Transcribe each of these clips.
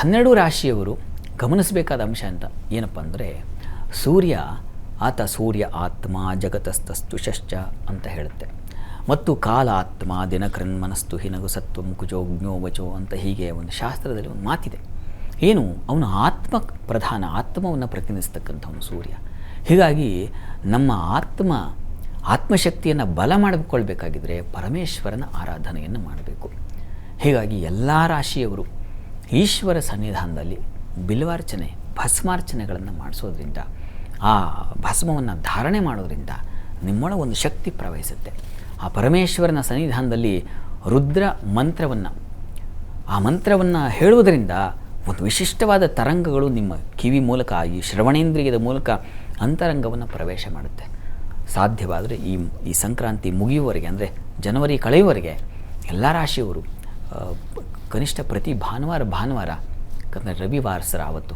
ಹನ್ನೆರಡು ರಾಶಿಯವರು ಗಮನಿಸಬೇಕಾದ ಅಂಶ ಅಂತ ಏನಪ್ಪ ಅಂದರೆ ಸೂರ್ಯ, ಆತ ಸೂರ್ಯ ಆತ್ಮ ಜಗತಸ್ತಸ್ತು ಶಶ್ಚ ಅಂತ ಹೇಳುತ್ತೆ. ಮತ್ತು ಕಾಲ ಆತ್ಮ ದಿನಕರನ್ ಮನಸ್ತು ಹಿನಗು ಸತ್ವಂ ಕುಜೋ ಜ್ಞೋ ಅಂತ ಹೀಗೆ ಒಂದು ಶಾಸ್ತ್ರದಲ್ಲಿ ಒಂದು ಮಾತಿದೆ. ಏನು? ಅವನು ಆತ್ಮ ಪ್ರಧಾನ ಆತ್ಮವನ್ನು ಪ್ರತಿನಿಧಿಸ್ತಕ್ಕಂಥವನು ಸೂರ್ಯ. ಹೀಗಾಗಿ ನಮ್ಮ ಆತ್ಮ ಆತ್ಮಶಕ್ತಿಯನ್ನು ಬಲ ಮಾಡಿಕೊಳ್ಬೇಕಾಗಿದ್ದರೆ ಪರಮೇಶ್ವರನ ಆರಾಧನೆಯನ್ನು ಮಾಡಬೇಕು. ಹೀಗಾಗಿ ಎಲ್ಲ ರಾಶಿಯವರು ಈಶ್ವರ ಸನ್ನಿಧಾನದಲ್ಲಿ ಬಿಲ್ವಾರ್ಚನೆ, ಭಸ್ಮಾರ್ಚನೆಗಳನ್ನು ಮಾಡಿಸೋದ್ರಿಂದ, ಆ ಭಸ್ಮವನ್ನು ಧಾರಣೆ ಮಾಡೋದ್ರಿಂದ ನಿಮ್ಮೊಳ ಒಂದು ಶಕ್ತಿ ಪ್ರವಹಿಸುತ್ತೆ ಆ ಪರಮೇಶ್ವರನ ಸನ್ನಿಧಾನದಲ್ಲಿ ರುದ್ರ ಮಂತ್ರವನ್ನು, ಆ ಮಂತ್ರವನ್ನು ಹೇಳುವುದರಿಂದ ಒಂದು ವಿಶಿಷ್ಟವಾದ ತರಂಗಗಳು ನಿಮ್ಮ ಕಿವಿ ಮೂಲಕ, ಈ ಶ್ರವಣೇಂದ್ರಿಯದ ಮೂಲಕ ಅಂತರಂಗವನ್ನು ಪ್ರವೇಶ ಮಾಡುತ್ತೆ. ಸಾಧ್ಯವಾದರೆ ಈ ಈ ಸಂಕ್ರಾಂತಿ ಮುಗಿಯುವವರೆಗೆ, ಅಂದರೆ ಜನವರಿ ಕಳೆಯುವವರೆಗೆ ಎಲ್ಲ ರಾಶಿಯವರು ಕನಿಷ್ಠ ಪ್ರತಿ ಭಾನುವಾರ ಭಾನುವಾರ, ಯಾಕಂದರೆ ರವಿವಾರ ಸರ ಆವತ್ತು.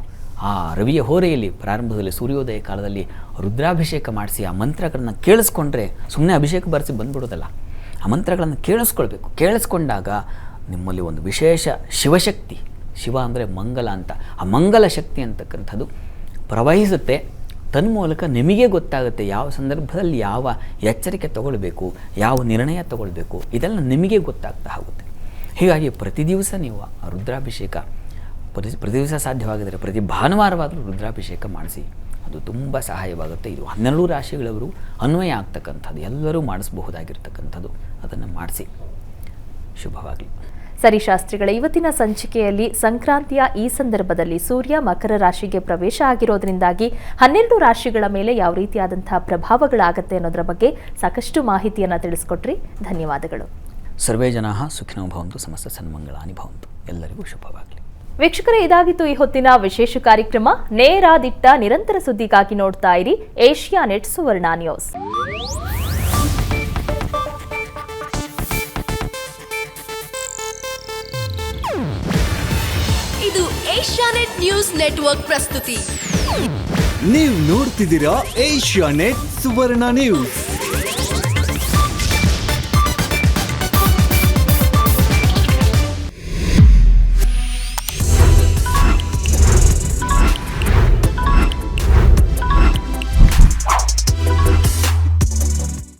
ಆ ರವಿಯ ಹೋರೆಯಲ್ಲಿ ಪ್ರಾರಂಭದಲ್ಲಿ ಸೂರ್ಯೋದಯ ಕಾಲದಲ್ಲಿ ರುದ್ರಾಭಿಷೇಕ ಮಾಡಿಸಿ ಆ ಮಂತ್ರಗಳನ್ನು ಕೇಳಿಸ್ಕೊಂಡ್ರೆ ಸುಮ್ಮನೆ ಅಭಿಷೇಕ ಬರೆಸಿ ಬಂದ್ಬಿಡೋದಲ್ಲ. ಆ ಮಂತ್ರಗಳನ್ನು ಕೇಳಿಸ್ಕೊಳ್ಬೇಕು. ಕೇಳಿಸ್ಕೊಂಡಾಗ ನಿಮ್ಮಲ್ಲಿ ಒಂದು ವಿಶೇಷ ಶಿವಶಕ್ತಿ. ಶಿವ ಅಂದರೆ ಮಂಗಲ ಅಂತ. ಆ ಮಂಗಲ ಶಕ್ತಿ ಅಂತಕ್ಕಂಥದ್ದು ಪ್ರವಹಿಸುತ್ತೆ. ತನ್ಮೂಲಕ ನಿಮಗೆ ಗೊತ್ತಾಗುತ್ತೆ ಯಾವ ಸಂದರ್ಭದಲ್ಲಿ ಯಾವ ಎಚ್ಚರಿಕೆ ತಗೊಳ್ಬೇಕು, ಯಾವ ನಿರ್ಣಯ ತಗೊಳ್ಬೇಕು, ಇದೆಲ್ಲ ನಿಮಗೆ ಗೊತ್ತಾಗ್ತಾ ಹೋಗುತ್ತೆ. ಹೀಗಾಗಿ ಪ್ರತಿ ದಿವಸ ನೀವು ರುದ್ರಾಭಿಷೇಕ, ಪ್ರತಿ ಪ್ರತಿ ದಿವಸ ಸಾಧ್ಯವಾಗಿದ್ದರೆ ಪ್ರತಿ ಭಾನುವಾರವಾದರೂ ರುದ್ರಾಭಿಷೇಕ ಮಾಡಿಸಿ, ಅದು ತುಂಬ ಸಹಾಯವಾಗುತ್ತೆ. ಇದು ಹನ್ನೆರಡು ರಾಶಿಗಳವರು ಅನ್ವಯ ಆಗ್ತಕ್ಕಂಥದ್ದು, ಎಲ್ಲರೂ ಮಾಡಿಸಬಹುದಾಗಿರ್ತಕ್ಕಂಥದ್ದು ಅದನ್ನು ಮಾಡಿಸಿ. ಶುಭವಾಗಲಿ. ಸರಿ ಶಾಸ್ತ್ರಿಗಳ, ಇವತ್ತಿನ ಸಂಚಿಕೆಯಲ್ಲಿ ಸಂಕ್ರಾಂತಿಯ ಈ ಸಂದರ್ಭದಲ್ಲಿ ಸೂರ್ಯ ಮಕರ ರಾಶಿಗೆ ಪ್ರವೇಶ ಆಗಿರೋದ್ರಿಂದಾಗಿ ಹನ್ನೆರಡು ರಾಶಿಗಳ ಮೇಲೆ ಯಾವ ರೀತಿಯಾದಂತಹ ಪ್ರಭಾವಗಳಾಗತ್ತೆ ಅನ್ನೋದರ ಬಗ್ಗೆ ಸಾಕಷ್ಟು ಮಾಹಿತಿಯನ್ನು ತಿಳಿಸ್ಕೊಟ್ರಿ. ಧನ್ಯವಾದಗಳು. ಸರ್ವೇ ಜನಾ ಸುಖಿನೋ ಭವಂತು ಸಮಸ್ತ ಸನ್ಮಂಗಳಾನಿ ಭವಂತು. ಎಲ್ಲರಿಗೂ ಶುಭವಾಗಲಿ. ವೀಕ್ಷಕರೇ ಇದಾಗಿತ್ತು ಈ ಹೊತ್ತಿನ ವಿಶೇಷ ಕಾರ್ಯಕ್ರಮ. ನೇರ ದಿಟ್ಟ ನಿರಂತರ ಸುದ್ದಿಗಾಗಿ ನೋಡ್ತಾ ಇರಿ ಏಷ್ಯಾ ನೆಟ್ ಸುವರ್ಣ ನ್ಯೂಸ್. ಇದು ಏಷ್ಯಾನೆಟ್ ನ್ಯೂಸ್ ನೆಟ್ವರ್ಕ್ ಪ್ರಸ್ತುತಿ. ನೀವು ನೋಡ್ತಿದ್ದೀರಾ ಏಷ್ಯಾ ನೆಟ್ ಸುವರ್ಣ ನ್ಯೂಸ್.